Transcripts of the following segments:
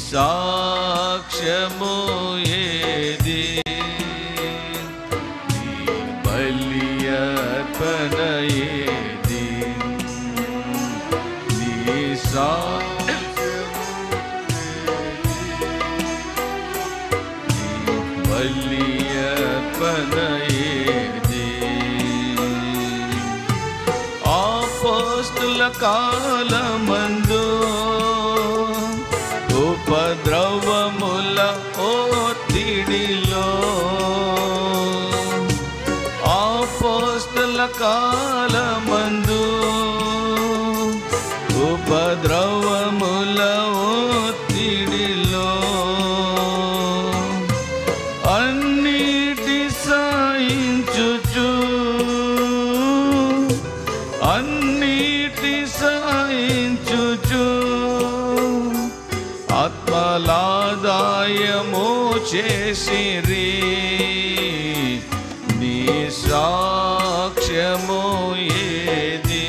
సాక్ష్యము ఏది? నీ బలియర్పణ ఏది? నీ సా బలియర్పణ ఏది? ఆపోస్తుల కాలమందు ఉపద్రవముల ఒత్తిడిలో ఆపోస్తల కాలమందు ఉపద్రవ ఆత్మలాదాయము చేసిరి. నీ సాక్ష్యము ఏది?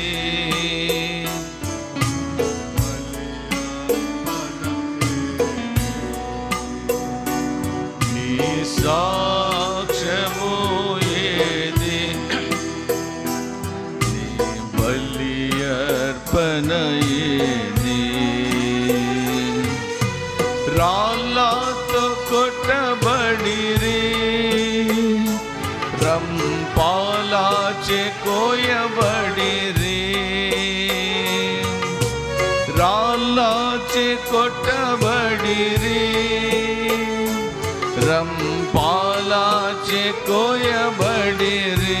నీ సాక్ష్యము ఏది? నీ బలి అర్పణ ఏది? ರಾಲ್ಲಾತ ಕೊಟ್ಟ ಬಡಿರಿ ರಂಪಾಲಾಚೆ ಕೋಯ ಬಡಿರಿ ರಾಲ್ಲಾಚೆ ಕೊಟ್ಟ ಬಡಿರಿ ರಂಪಾಲಾಚೆ ಕೋಯ ಬಡಿರಿ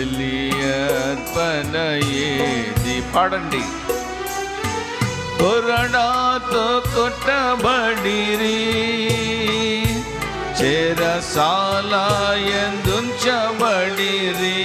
బలి అర్పణ ఏది పాడండి. కొరడాతో కొట్టబడిరి. చెరసాల ఎందుంచబడిరి.